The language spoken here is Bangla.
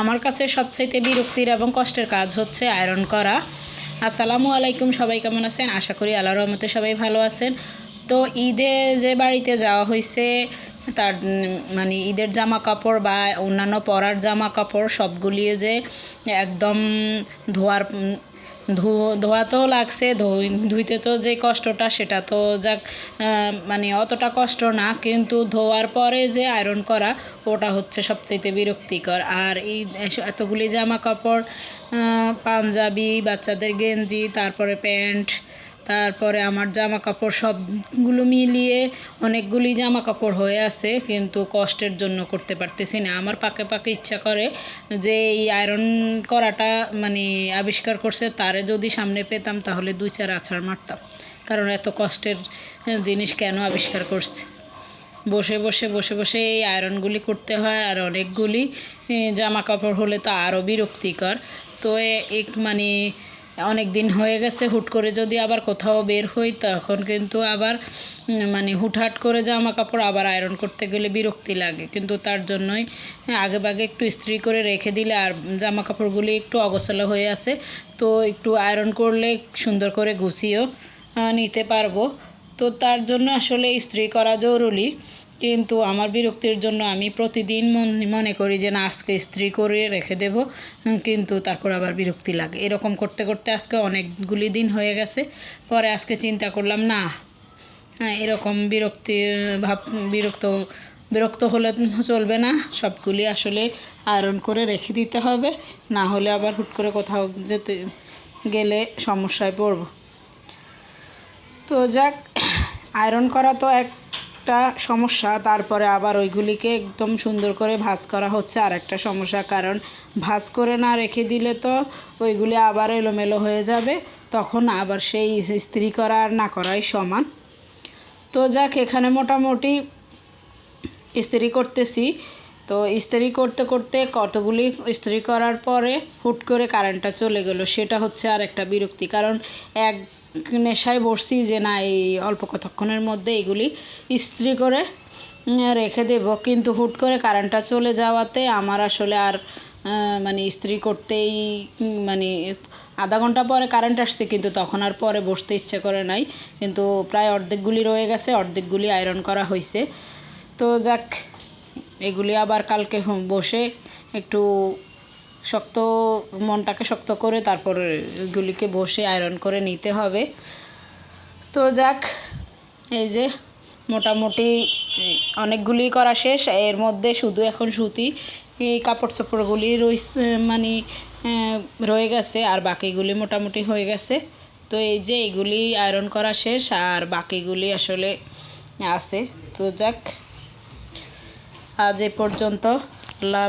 আমার কাছে সবচাইতে বিরক্তির এবং কষ্টের কাজ হচ্ছে আয়রন করা। আসসালামু আলাইকুম, সবাই কেমন আছেন? আশা করি আল্লাহর রহমতে সবাই ভালো আছেন। তো ঈদে যে বাড়িতে যাওয়া হয়েছে তার মানে ঈদের জামা কাপড় বা অন্যান্য পরার জামা কাপড় সবগুলিয়ে যে একদম ধোয়ার উম, তো লাগছে ধুই- ধুইতে তো যে কষ্টটা সেটা তো যাক মানে অতটা কষ্ট না কিন্তু ধোয়ার পরে যে আয়রন করা ওটা হচ্ছে সবচেয়ে বিরক্তিকর। আর এই এতগুলি জামা কাপড় পাঞ্জাবি বাচ্চাদের গেঞ্জি তারপরে প্যান্ট তারপরে আমার জামা কাপড় সবগুলো মিলিয়ে অনেকগুলি জামা কাপড় হয়ে আছে, কিন্তু কষ্টের জন্য করতে পারতেছি না। আমার পাকে পাকে ইচ্ছা করে যে এই আয়রন করাটা মানে আবিষ্কার করছে, তারে যদি সামনে পেতাম তাহলে দুই চার আছাড় মারতাম। কারণ এত কষ্টের জিনিস কেন আবিষ্কার করছে? বসে বসে বসে বসে এই আয়রনগুলি করতে হয়, আর অনেকগুলি জামা কাপড় হলে তো আরও বিরক্তিকর। তো এক মানে অনেক দিন হয়ে গেছে, হুট করে যদি আবার কোথাও বের হই, তখন কিন্তু আবার মানে হুটহাট করে জামা কাপড় আবার আয়রন করতে গেলে বিরক্তি লাগে। কিন্তু তার জন্যই আগে বাগে একটু ইস্ত্রি করে রেখে দিলে আর জামা কাপড়গুলি একটু অগোছালো হয়ে আছে, তো একটু আয়রন করলে সুন্দর করে গুছিয়েও নিতে পারব। তো তার জন্য আসলে ইস্ত্রি করা জরুরি। কিন্তু আমার বিরক্তির জন্য আমি প্রতিদিন মন- করি যে না, আজকে ইস্ত্রি করে রেখে দেব। কিন্তু তারপর আবার বিরক্তি লাগে। এরকম করতে করতে আজকে অনেকগুলি দিন হয়ে গেছে। পরে আজকে চিন্তা করলাম, না হ্যাঁ এরকম বিরক্তি, ভাব, বিরক্ত বিরক্ত হলে চলবে না। সবগুলি আসলে আয়রন করে রেখে দিতে হবে। না হলে আবার হুট করে কোথাও যেতে গেলে সমস্যায় পড়ব। তো যাক আয়রন করা তো একটা সমস্যা, তারপরে আবার ওইগুলিকে একদম সুন্দর করে ভাজ করা হচ্ছে আর একটা সমস্যা, কারণ ভাজ করে না রেখে দিলে তো ওইগুলি আবার এলোমেলো হয়ে যাবে, তখন আবার সেই ইস্ত্রি করা আর না করাই সমান। তো যাক, এখানে মোটামুটি ইস্ত্রি করতেছি। তো ইস্ত্রি করতে করতে কতগুলি ইস্ত্রি করার পরে হুট করে কারেন্টটা চলে গেল, সেটা হচ্ছে আর একটা বিরক্তি। কারণ এক নেশায় বসছি যে না, এই অল্প কতক্ষণের মধ্যে এগুলি ইস্ত্রি করে রেখে দেব। কিন্তু হুট করে কারেন্টটা চলে যাওয়াতে আমার আসলে আর মানে ইস্ত্রি করতেই মানে আধা ঘণ্টা পরে কারেন্ট আসছে, কিন্তু তখন আর পরে বসতে ইচ্ছে করে নাই। কিন্তু প্রায় অর্ধেকগুলি রয়ে গেছে, অর্ধেকগুলি আয়রন করা হয়েছে তো যাক এগুলি আবার কালকে বসে একটু শক্ত, মনটাকে শক্ত করে তারপর এগুলিকে বসে আয়রন করে নিতে হবে। তো যাক, এই যে মোটামুটি অনেকগুলি করা শেষ। এর মধ্যে শুধু এখন সুতি, এই কাপড় চোপড়গুলি রইছে মানে রয়ে গেছে, আর বাকিগুলি মোটামুটি হয়ে গেছে। তো এই যে এগুলি আয়রন করা শেষ, আর বাকিগুলি আসলে আছে। তো যাক। আজ এ পর্যন্ত। আল্লাহ